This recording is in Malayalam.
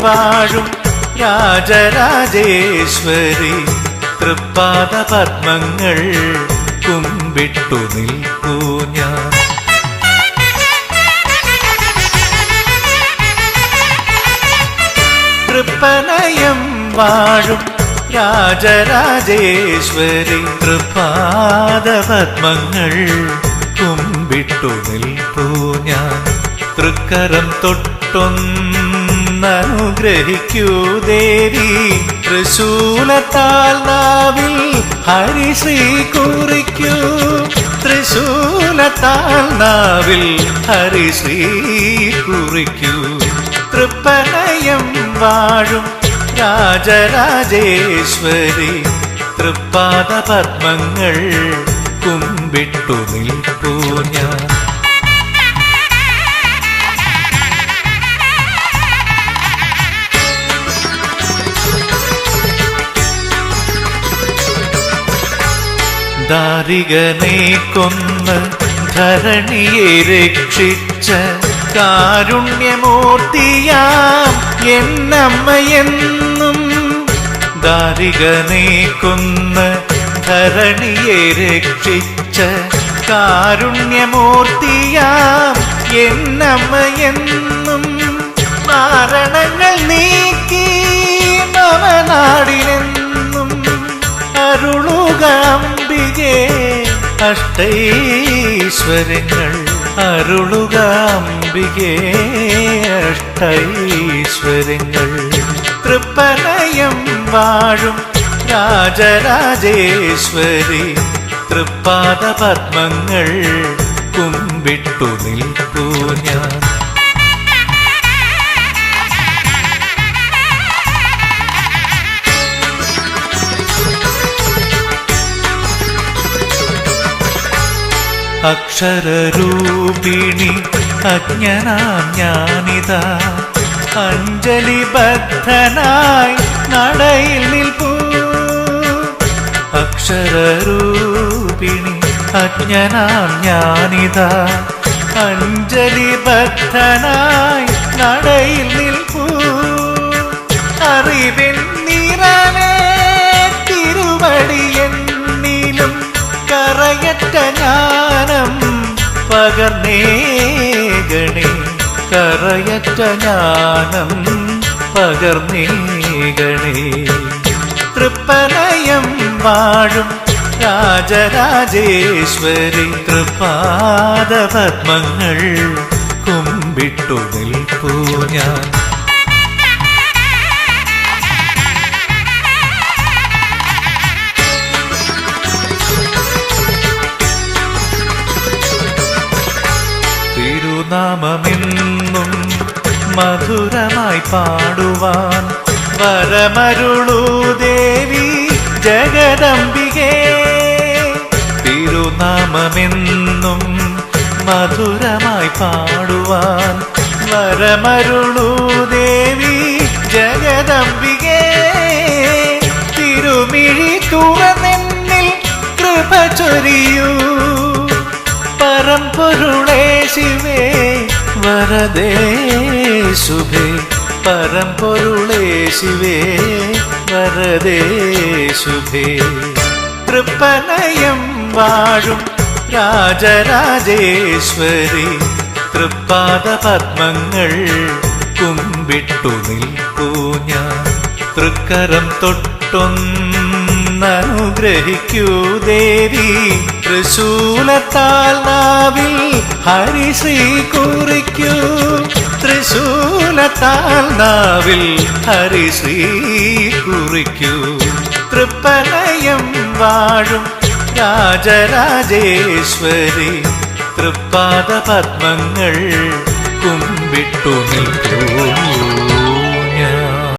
വാഴും രാജരാജേശ്വരി. തൃപ്പാദ പത്മങ്ങൾ കുമ്പിട്ടു നിൽക്കൂ ഞാൻ. തൃപ്പനയം വാഴും രാജരാജേശ്വരി. തൃപ്പാദ പത്മങ്ങൾ കുമ്പിട്ടു നിൽക്കൂ ഞാൻ. തൃക്കരം തൊട്ടൊന്നനുഗ്രഹിക്കൂ ദേവി. തൃശൂലത്താൽ നാവിൽ ഹരിശ്രീ കുറിക്കൂ. തൃശൂലത്താൽ നാവിൽ ഹരിശ്രീ കുറിക്കൂ. തൃപ്പനയം വാഴും രാജരാജേശ്വരി. തൃപ്പാദ പത്മങ്ങൾ കുമ്പിട്ടു നിൽപ്പൂ ഞാൻ. ദാരികനെ കൊന്ന് ധരണിയെ രക്ഷിച്ച കാരുണ്യമൂർത്തിയാം എന്നമ്മയെന്നും. ദാരികനെ കൊന്ന് ധരണിയെ രക്ഷിച്ച കാരുണ്യമൂർത്തിയാം എന്നമ്മയെന്നും. മാരണങ്ങൾ നീക്കി നവനാടിനെന്നും അഷ്ടൈശ്വര്യങ്ങൾ അരുളുക അംബികേ അഷ്ടൈശ്വര്യങ്ങൾ. തൃപ്പനയം വാഴും രാജരാജേശ്വരി തൃപ്പാദ പത്മങ്ങൾ കുമ്പിട്ടു നിൽക്കൂ ഞാൻ. അക്ഷരരൂപിണി അജ്ഞനാം ഞാനിതാ. അഞ്ജലിബദ്ധനായി നടയിൽ നിൽപ്പൂ. അക്ഷരരൂപിണി അജ്ഞനാം ഞാനിതാ. അഞ്ജലിബദ്ധനായി നടയിൽ നിൽപ്പൂ. അറിവിൻ പകർന്നേകണേ കറയറ്റ ജ്ഞാനം പകർന്നേകണേ തൃപ്പനയം വാഴും രാജരാജേശ്വരി തൃപാദ പത്മങ്ങൾ കുമ്പിട്ടു നിൽപ്പൂ ഞാൻ. തിരുനാമമെന്നും മധുരമായി പാടുവാൻ വരമരുളൂ ദേവി ജഗദംബികേ. തിരുനാമമെന്നും മധുരമായി പാടുവാൻ വരമരുളൂ ദേവി ജഗദംബികേ. തിരുമിഴി തുറന്നെന്നിൽ കൃപ ചൊരിയൂ. പരമ്പൊരുളേ ശിവേ വരദേ ശുഭേ പരമ്പൊരുളേ ശിവേ വരദേ ശുഭേ. തൃപ്പനയം വാഴും രാജരാജേശ്വരി തൃപ്പാദ പത്മങ്ങൾ കുമ്പിട്ടു നിൽക്കൂ ഞാൻ. തൃക്കരം തൊട്ടൊന്നനുഗ്രഹിക്കൂ ദേവി. തൃശൂലത്താൽ നാവിൽ ഹരിശ്രീ കുറിക്കൂ. തൃശൂലത്താൽ നാവിൽ ഹരിശ്രീ കുറിക്കൂ. തൃപ്പനയം വാഴും രാജരാജേശ്വരി. തൃപ്പാദ പത്മങ്ങൾ കുമ്പിട്ടു നിൽക്കൂ.